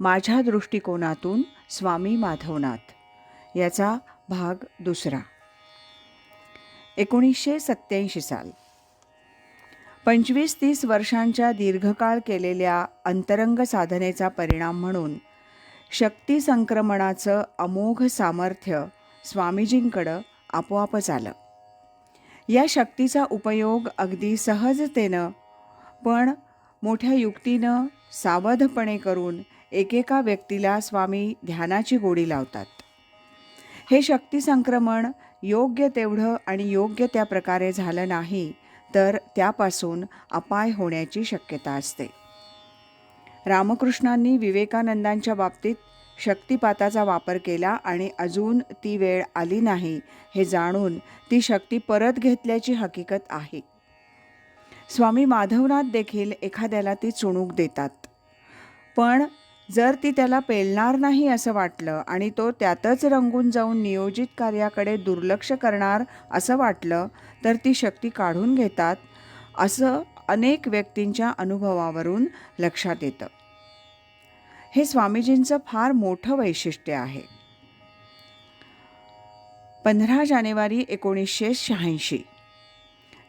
माझ्या दृष्टिकोनातून स्वामी माधवनाथ. याचा भाग दुसरा. एकोणीसशे सत्याऐंशी साल. पंचवीस तीस वर्षांच्या दीर्घकाळ केलेल्या अंतरंग साधनेचा परिणाम म्हणून शक्ती संक्रमणाचं अमोघ सामर्थ्य स्वामीजींकडं आपोआपच आलं. या शक्तीचा उपयोग अगदी सहजतेनं पण मोठ्या युक्तीनं सावधपणे करून एकेका व्यक्तीला स्वामी ध्यानाची गोडी लावतात. हे शक्ती संक्रमण योग्य तेवढं आणि योग्य त्या प्रकारे झालं नाही तर त्यापासून अपाय होण्याची शक्यता असते. रामकृष्णांनी विवेकानंदांच्या बाबतीत शक्तिपाताचा वापर केला आणि अजून ती वेळ आली नाही हे जाणून ती शक्ती परत घेतल्याची हकीकत आहे. स्वामी माधवनाथ देखील एखाद्याला ती चुणूक देतात. पण जर ती त्याला पेलणार नाही असं वाटलं आणि तो त्यातच रंगून जाऊन नियोजित कार्याकडे दुर्लक्ष करणार असं वाटलं तर ती शक्ती काढून घेतात असं अनेक व्यक्तींच्या अनुभवावरून लक्षात येतं. हे स्वामीजींचं फार मोठं वैशिष्ट्य आहे. पंधरा जानेवारी एकोणीसशे शहाऐंशी.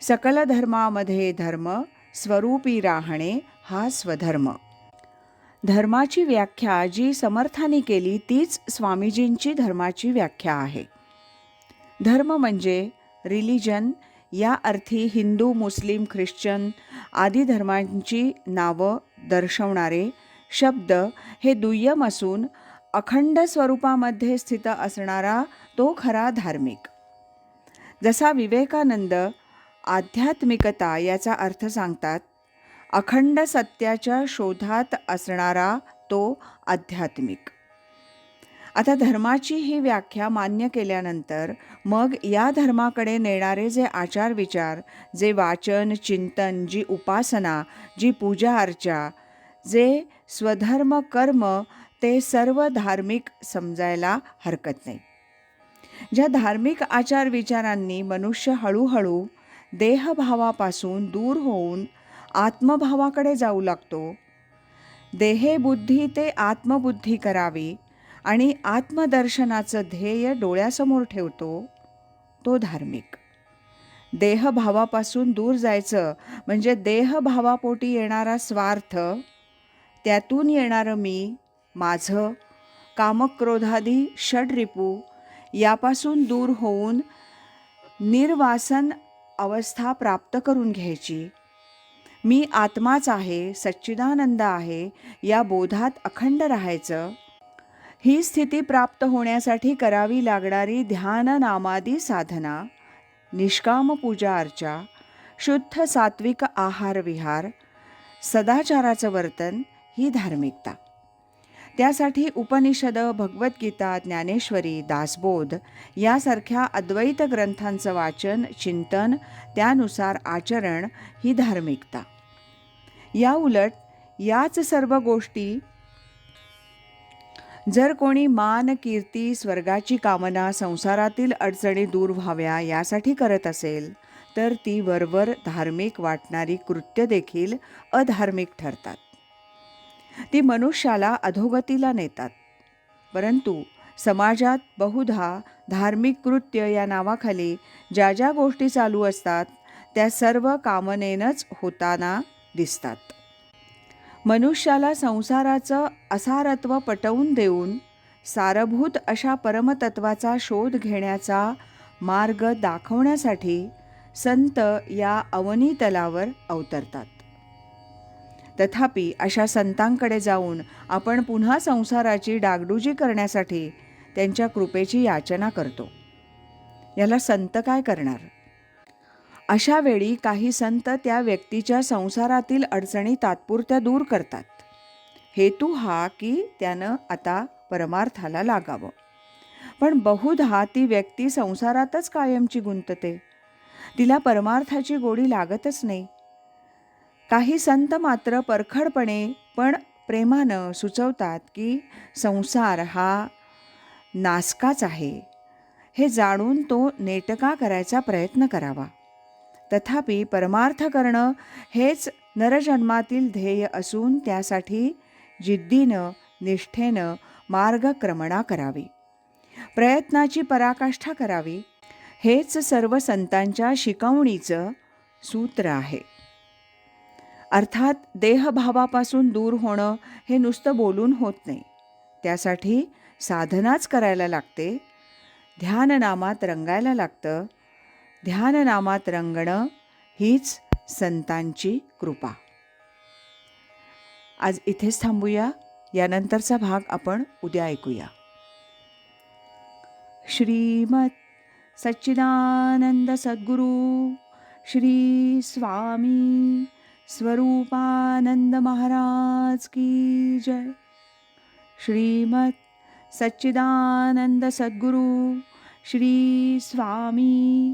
सकल धर्मामध्ये धर्म स्वरूपी राहणे हा स्वधर्म. धर्माची व्याख्या जी समर्थाने केली तीच स्वामीजींची धर्माची व्याख्या आहे. धर्म म्हणजे रिलिजन या अर्थी हिंदू मुस्लिम ख्रिश्चन आदी धर्मांची नावं दर्शवणारे शब्द हे दुय्यम असून अखंड स्वरूपामध्ये स्थित असणारा तो खरा धार्मिक. जसा विवेकानंद आध्यात्मिकता याचा अर्थ सांगतात अखंड सत्याच्या शोधात असणारा तो आध्यात्मिक. आता धर्माची ही व्याख्या मान्य केल्यानंतर मग या धर्माकडे नेणारे जे आचार विचार जे वाचन चिंतन जी उपासना जी पूजा अर्चा जे स्वधर्म कर्म ते सर्व धार्मिक समजायला हरकत नाही. ज्या धार्मिक आचार विचारांनी मनुष्य हळूहळू देहभावापासून दूर होऊन आत्मभावाकडे जाऊ लागतो. देहे बुद्धी ते आत्मबुद्धी करावी आणि आत्मदर्शनाचं ध्येय डोळ्यासमोर ठेवतो. तो धार्मिक. देहभावापासून दूर जायचं म्हणजे देहभावापोटी येणारा स्वार्थ त्यातून येणारं मी माझं कामक्रोधादी षडरिपू यापासून दूर होऊन निर्वासन अवस्था प्राप्त करून घ्यायची. मी आत्माच आहे सच्चिदानंद आहे या बोधात अखंड राहायचं. ही स्थिती प्राप्त होण्यासाठी करावी लागणारी ध्यान नामादी साधना निष्काम पूजा अर्चा शुद्ध सात्विक आहार विहार सदाचाराचं वर्तन ही धार्मिकता. त्यासाठी उपनिषद भगवद्गीता ज्ञानेश्वरी दासबोध यासारख्या अद्वैत ग्रंथांचं वाचन चिंतन त्यानुसार आचरण ही धार्मिकता. या उलट याच सर्व गोष्टी जर कोणी मान कीर्ती स्वर्गाची कामना संसारातील अडचणी दूर व्हाव्या यासाठी करत असेल तर ती वरवर धार्मिक वाटणारी कृत्य देखील अधार्मिक ठरतात. ती मनुष्याला अधोगतीला नेतात. परंतु समाजात बहुधा धार्मिक कृत्य या नावाखाली ज्या ज्या गोष्टी चालू असतात त्या सर्व कामनेनंच होताना दिसतात. मनुष्याला संसाराचं असारत्व पटवून देऊन सारभूत अशा परमतत्वाचा शोध घेण्याचा मार्ग दाखवण्यासाठी संत या अवनीतलावर अवतरतात. तथापि अशा संतांकडे जाऊन आपण पुन्हा संसाराची डागडुजी करण्यासाठी त्यांच्या कृपेची याचना करतो. याला संत काय करणार? अशा वेळी काही संत त्या व्यक्तीच्या संसारातील अडचणी तात्पुरत्या दूर करतात. हेतू हा की त्यानं आता परमार्थाला लागावं. पण बहुधा ती व्यक्ती संसारातच कायमची गुंतते. तिला परमार्थाची गोडी लागतच नाही. काही संत मात्र परखडपणे पण प्रेमानं सुचवतात की संसार हा नासकाच आहे. हे जाणून तो नेटका करायचा प्रयत्न करावा. तथापि परमार्थ करणं हेच नरजन्मातील ध्येय असून त्यासाठी जिद्दीनं निष्ठेनं मार्गक्रमणा करावी. प्रयत्नाची पराकाष्ठा करावी. हेच सर्व संतांच्या शिकवणीचं सूत्र आहे. अर्थात देहभावापासून दूर होणं हे नुसतं बोलून होत नाही. त्यासाठी साधनाच करायला लागते. ध्याननामात रंगायला लागतं. ध्याननामात रंगणं हीच संतांची कृपा. आज इथेच थांबूया. यानंतरचा भाग आपण उद्या ऐकूया. श्रीमत सच्चिदानंद सद्गुरु श्री स्वामी स्वरूपानंद महाराज की जय. श्रीमत सच्चिदानंद सद्गुरु श्री स्वामी